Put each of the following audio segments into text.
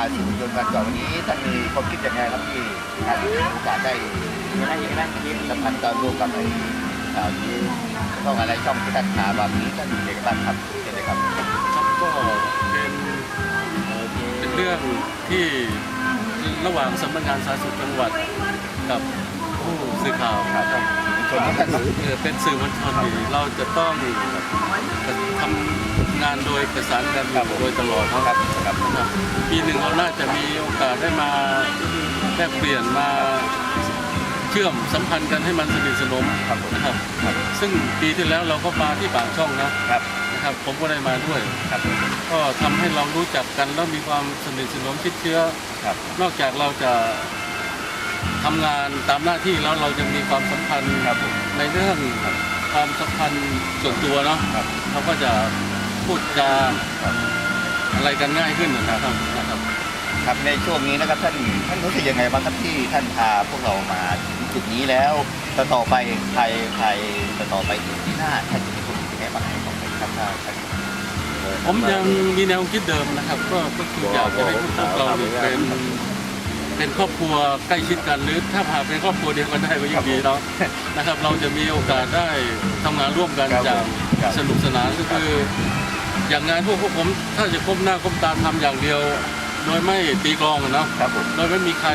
าสู่ยนต์กันก่อนวันนี้ท่านมีความคิดยังไงครับที่ท่านมีโอกาสได้ได้ได้คิดสัมพันธ์กันร่วมกับไอ้ข่าวนี้ช่องอะไรช่องที่ท่านหาแบบนี้ท่านมีอะไรบ้างครับเช่นไรครับครับก็เป็นเป็นเรื่องที่ระหว่างสำนักงานสาธารณสุขจังหวัดกับผู้สื่อข่าวครับ ชนทุกท่านครับเอ่อเป็นสื่อมวลชนนี่เราจะต้องทำงานโดยประสานกันโดยตลอดเนาะครับครับครับปีหนึ่งเราน่าจะมีโอกาสได้มาแลกเปลี่ยนมาเชื่อมสัมพันธ์กันให้มันสนิทสนมครับผมนะครับ ซึ่งปีที่แล้วเราก็มาที่ปากช่องนะครับนะครับ ผมก็ได้มาด้วยครับก็ทำให้เรารู้จักกันแล้วมีความสนิทสนมชิดเชื้อครับนอกจากเราจะ ทำงานตามหน้าที่แล้วเราจะมีความสัมพันธ์ครับผมในเรื่องความสัมพันธ์ส่วนตัวเนาะครับเขาก็จะพูดจาครับอะไรกันง่ายขึ้นนะครับนะครับครับในช่วงนี้นะครับท่านท่านรู้สึกยังไงบ้างครับที่ท่านพาพวกเรามาถึงจุดนี้แล้วต่อต่อไปใครใครต่อต่อไปถึงที่หน้าท่านจะมีความคิดยังไงบ้างของครับถ้าท่านเอ่อผมยังมีแนวคิดเดิมนะครับ ก็ก็คืออยากจะให้พวกเราเนี่ยเป็น เป็นครอบครัวใกล้ชิดกันหรือถ้าหากเป็นครอบครัวเดียวกันได้ก็ยิ่งดีเนาะนะครับ เราจะมีโอกาสได้ทำงานร่วมกันครับอย่างครับสนุกสนานก็คือ อย่างงานพวกพวกผม ถ้าจะก้มหน้าก้มตาทำอย่างเดียว โดยไม่ตีกลองอะเนาะครับผมโดยไม่มีใคร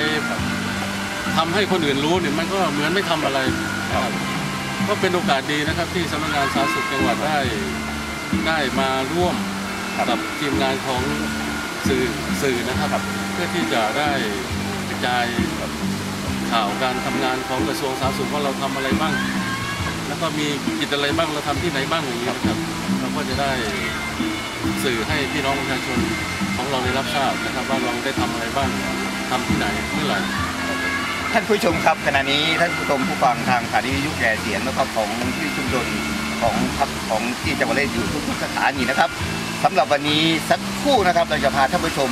ทำให้คนอื่นรู้เนี่ยมันก็เหมือนไม่ทำอะไรนะครับก็เป็นโอกาสดีนะครับที่สำนักงานสาธารณสุขจังหวัดได้ได้มาร่วมกับทีมงานของสื่อสื่อนะครับ เพื่อที่จะได้กระ จายข่าวการทำงานของกระทรวงสาธารณสุขว่าเราทำอะไรบ้าง แล้วก็มีกิจอะไรบ้างเราทำที่ไหนบ้างอย่างนี้นะครับ เราก็จะได้สื่อให้พี่น้องประชาชนของเราได้รับทราบนะครับ ว่าเราได้ทำอะไรบ้างทำที่ไหนเมื่อไหร่ท่านผู้ชมครับขณะนี้ท่านผู้ชมผู้ฟังทางสถานีวิทยุแก่เสียงนะครับของที่ชุมชนของพักของที่จังหวัดเลยอยู่ทุกสถานีนะครับสำหรับวันนี้สักครู่นะครับเราจะพาท่านผู้ชม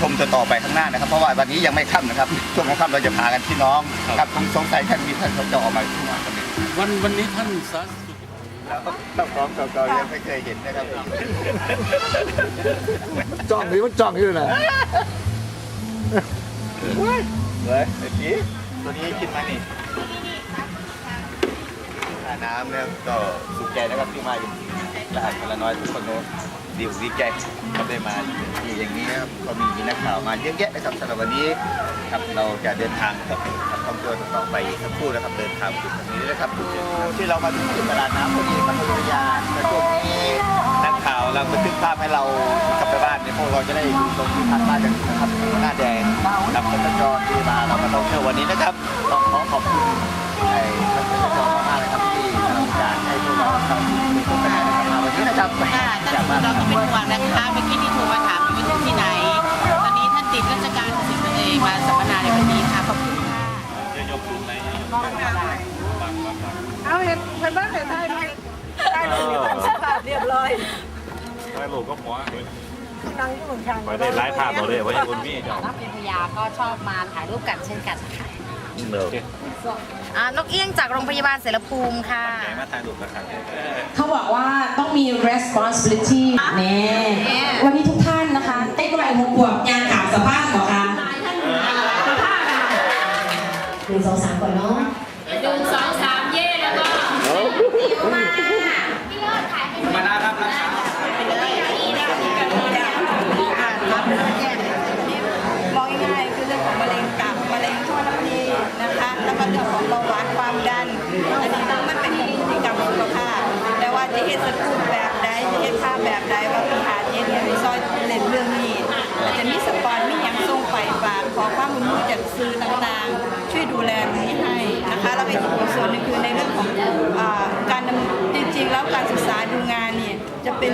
ชมต่อๆไปข้างหน้านะครับ เพราะว่าวันนี้ยังไม่ค่ำนะครับช่วงของค่ำเราจะพากันพี่น้องครับครับผมสงสัยท่านมีท่านเขาจะออกมาที่มากันเลยวันวันนี้ท่านสาธารณสุขแล้วก็ต้องพร้อมเก่าๆยังไม่เคยเห็นนะครับจ้องนี่มันจ้องอยู่นะเฮ้ยไอ้จีตัวนี้กินมานี่ท่าน้ำเนี่ยก็สุขใจนะครับที่มาอยู่รหัสพละน้อยทุกคนโน้น ดีอกดีใจก็ได้มาที่อย่างนี้นะครับก็มีนักข่าวมาเยอะแยะนะครับสำหรับวันนี้ครับเราจะเดินทางกับกับท่องเที่ยวต่อไปสักครู่นะครับเดินทางจุดตรงนี้นะครับที่เรามาถึงที่ตลาดน้ำพอดีครับพัทยาในช่วงนี้นักข่าวเราบันทึกภาพให้เรากลับไปบ้านเนี่ยพวกเราจะได้อยู่ตรงที่พักบ้านกันนะครับหน้าแดงกับท่านจรที่มาเรามาท่องเที่ยววันนี้นะครับ เราก็เป็นห่วงนะคะเมื่อกี้ที่โทรมาถามอยู่ว่าที่ไหน ตอนนี้ท่านติดราชการสิ่งตัวเองมาสัมมนาในวันนี้ค่ะขอบคุณค่ะเอาเห็นเห็นบ้านเห็นไทยไหมได้เลยสภาพเรียบร้อยไปโหลดก็หมอนั่งอยู่บนทางไปได้ไลฟ์ภาพเราเลยว่าอย่างคุณพี่เจ้านักเป็นพยาก็ชอบมาถ่ายรูปกันเช่นกันค่ะ เดี๋ยวอ่านกเอี้ยงจากโรงพยาบาลเสรภูมิค่ะ มาทางดูกระคังเขาบอกว่าต้องมี responsibility เน่วันนี้ทุกท่านนะคะเต้นกระไรหกขวบยางขาวสภาพเหรอคะหนึ่งสองสามก่อนเนาะ หนึ่งสองสามเย่แล้วก็มา มองง่ายๆคือเรื่องของมะเร็งตับมะเร็งท่อน้ำดีนะคะ แล้วก็เรื่องของเบาหวานความ อันนี้มันเป็นพฤติกรรมสุขภาพแต่ว่าจะเห็นสกูลแบบใดจะเห็นภาพแบบใดว่าพี่หาเจนเนี่ยมีซอยเล่นเรื่องนี้อาจจะมีสปอนมียังส่งไปฝากขอความรู้จากสื่อต่างๆ ช่วยดูแลนี้ให้นะคะแล้วก็อีกส่วนหนึงคือในเรื่องของอการจริงๆ แล้วการศึกษาดูงานเนี่ยจะเป็น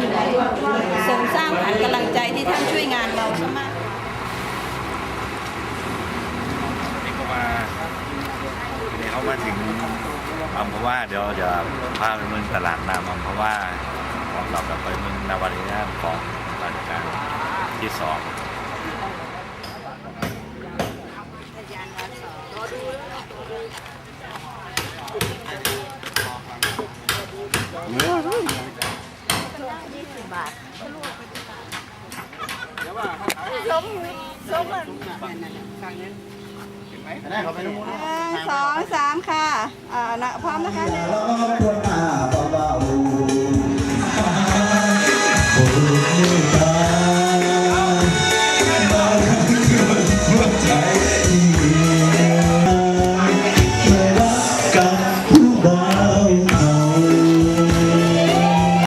เสริมสร้างขวัญกำลังใจที่ท่านช่วยงานเราใช่ไหมนี่ก็มาเนี่ยเขามาถึง อำเภอว่าเดี๋ยวจะพาไปเมืองตลาดน้ำอำเภอว่าเรากลับไปเมืองนาวาริยามของราชการที่สองเสมสมได้เขาไปดูหนึ่งสองสามค่ะ อ่านะพร้อมนะคะหนึ่งร้องทวนมาเบาๆโอ้ย